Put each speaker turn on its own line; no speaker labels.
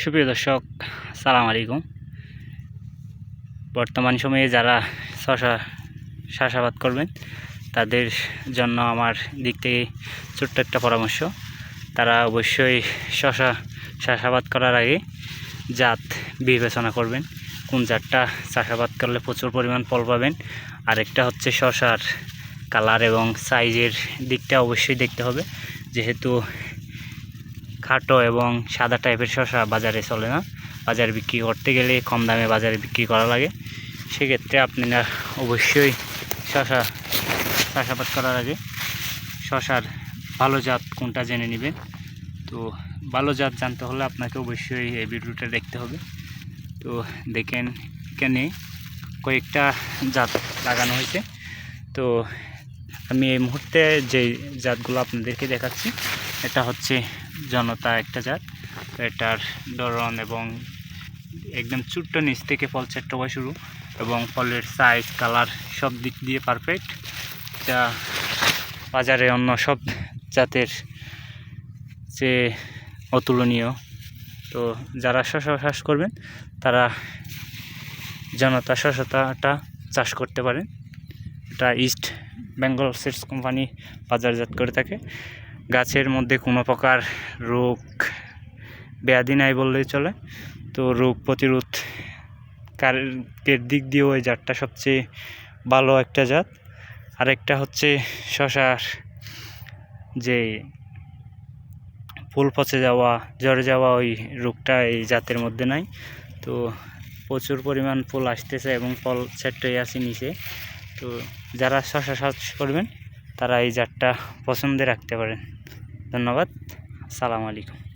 সুপ্রিয় দর্শক সালাম আলাইকুম। বর্তমান সময়ে যারা শশা চাষাবাদ করবেন, তাদের জন্য আমার দিক থেকে ছোট্ট একটা পরামর্শ। তারা অবশ্যই শশা চাষাবাদ করার আগে জাত বিবেচনা করবেন, কোন জাতটা চাষাবাদ করলে প্রচুর পরিমাণ ফল পাবেন। আরেকটা হচ্ছে শশার কালার এবং সাইজের দিকটা অবশ্যই দেখতে হবে। যেহেতু খাটো এবং সাদা টাইপের শশা বাজারে চলে না। বাজারে বিক্রি করতে গেলে কম দামে বাজারে বিক্রি করা লাগে। সেক্ষেত্রে আপনারা অবশ্যই শশা চাষাবাদ করার আগে শশার ভালো জাত কোনটা জেনে নেবেন। তো ভালো জাত জানতে হলে আপনাকে অবশ্যই এই ভিডিওটা দেখতে হবে। তো দেখেন এখানে কয়েকটা জাত লাগানো হয়েছে। তো আমি এই মুহূর্তে যে জাতগুলো আপনাদেরকে দেখাচ্ছি, এটা হচ্ছে জনতা একটা জাত। এটার ধরন এবং একদম ছোট্ট নিচ থেকে ফল হওয়া শুরু এবং ফলের সাইজ কালার সব দিক দিয়ে পারফেক্ট যা বাজারে অন্য সব জাতের যে অতুলনীয়। তো যারা শশা চাষ করবেন, তারা জনতা শশাটা চাষ করতে পারেন। এটা ইস্ট বেঙ্গল সিডস কোম্পানি বাজারজাত করে থাকে। গাছের মধ্যে কোনো প্রকার রোগ ব্যাধি নাই বললেই চলে। তো রোগ প্রতিরোধ কারের দিক দিয়েও ওই জাতটা সবচেয়ে ভালো একটা জাত। আরেকটা হচ্ছে শশার যে ফুল পচে যাওয়া জ্বরে যাওয়া ওই রোগটা এই জাতের মধ্যে নাই। তো প্রচুর পরিমাণ ফুল আসতেছে এবং ফল সেট হয়ে আছে নিচে তো যারা শশা চাষ করবেন তারা এই জাতটা পছন্দে রাখতে পারেন। ধন্যবাদ। সালাম আলাইকুম।